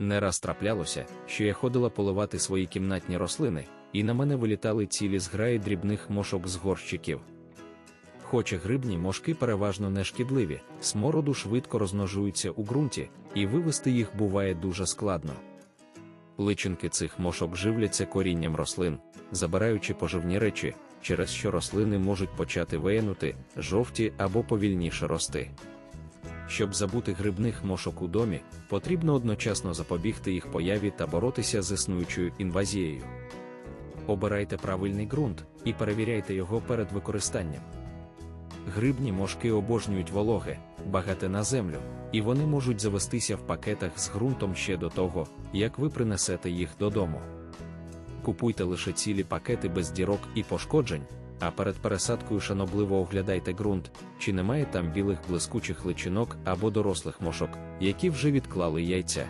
Не раз траплялося, що я ходила поливати свої кімнатні рослини, і на мене вилітали цілі зграї дрібних мошок з горщиків. Хоча грибні мошки переважно не шкідливі, смороду швидко розмножуються у ґрунті, і вивести їх буває дуже складно. Личинки цих мошок живляться корінням рослин, забираючи поживні речі, через що рослини можуть почати виянути, жовті або повільніше рости. Щоб забути грибних мошок у домі, потрібно одночасно запобігти їх появі та боротися з існуючою інвазією. Обирайте правильний ґрунт і перевіряйте його перед використанням. Грибні мошки обожнюють вологе, багате на землю, і вони можуть завестися в пакетах з ґрунтом ще до того, як ви принесете їх додому. Купуйте лише цілі пакети без дірок і пошкоджень, а перед пересадкою шанобливо оглядайте ґрунт, чи немає там білих блискучих личинок або дорослих мошок, які вже відклали яйця.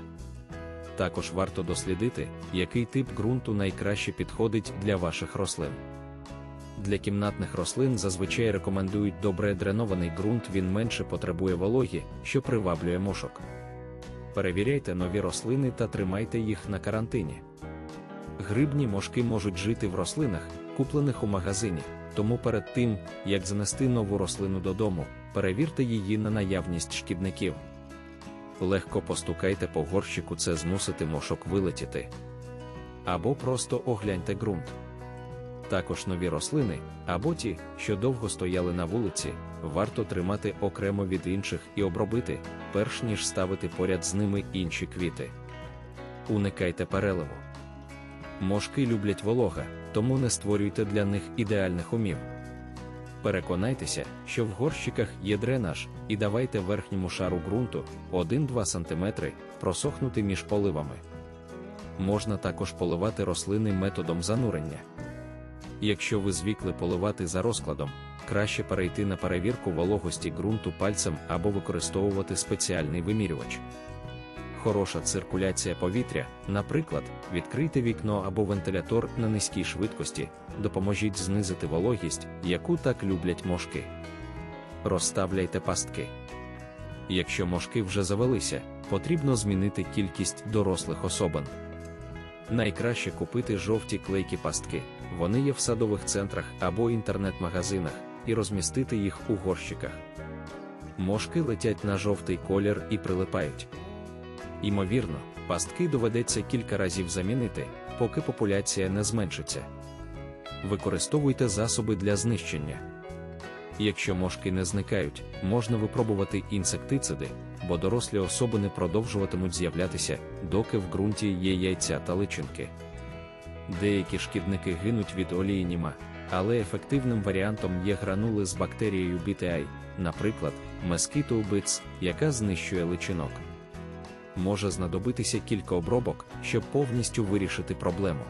Також варто дослідити, який тип ґрунту найкраще підходить для ваших рослин. Для кімнатних рослин зазвичай рекомендують добре дренований ґрунт, він менше потребує вологі, що приваблює мошок. Перевіряйте нові рослини та тримайте їх на карантині. Грибні мошки можуть жити в рослинах, куплених у магазині, тому перед тим, як занести нову рослину додому, перевірте її на наявність шкідників. Легко постукайте по горщику, це змусити мошок вилетіти. Або просто огляньте ґрунт. Також нові рослини, або ті, що довго стояли на вулиці, варто тримати окремо від інших і обробити, перш ніж ставити поряд з ними інші квіти. Уникайте переливу. Мошки люблять волога, тому не створюйте для них ідеальних умів. Переконайтеся, що в горщиках є дренаж, і давайте верхньому шару ґрунту 1-2 см просохнути між поливами. Можна також поливати рослини методом занурення. Якщо ви звикли поливати за розкладом, краще перейти на перевірку вологості ґрунту пальцем або використовувати спеціальний вимірювач. Хороша циркуляція повітря, наприклад, відкрийте вікно або вентилятор на низькій швидкості, допоможіть знизити вологість, яку так люблять мошки. Розставляйте пастки. Якщо мошки вже завелися, потрібно змінити кількість дорослих особин. Найкраще купити жовті клейкі пастки, вони є в садових центрах або інтернет-магазинах, і розмістити їх у горщиках. Мошки летять на жовтий колір і прилипають. Імовірно, пастки доведеться кілька разів замінити, поки популяція не зменшиться. Використовуйте засоби для знищення. Якщо мошки не зникають, можна випробувати інсектициди, бо дорослі особини продовжуватимуть з'являтися, доки в ґрунті є яйця та личинки. Деякі шкідники гинуть від олії німа, але ефективним варіантом є гранули з бактерією BTI, наприклад, Mosquito яка знищує личинок. Може знадобитися кілька обробок, щоб повністю вирішити проблему.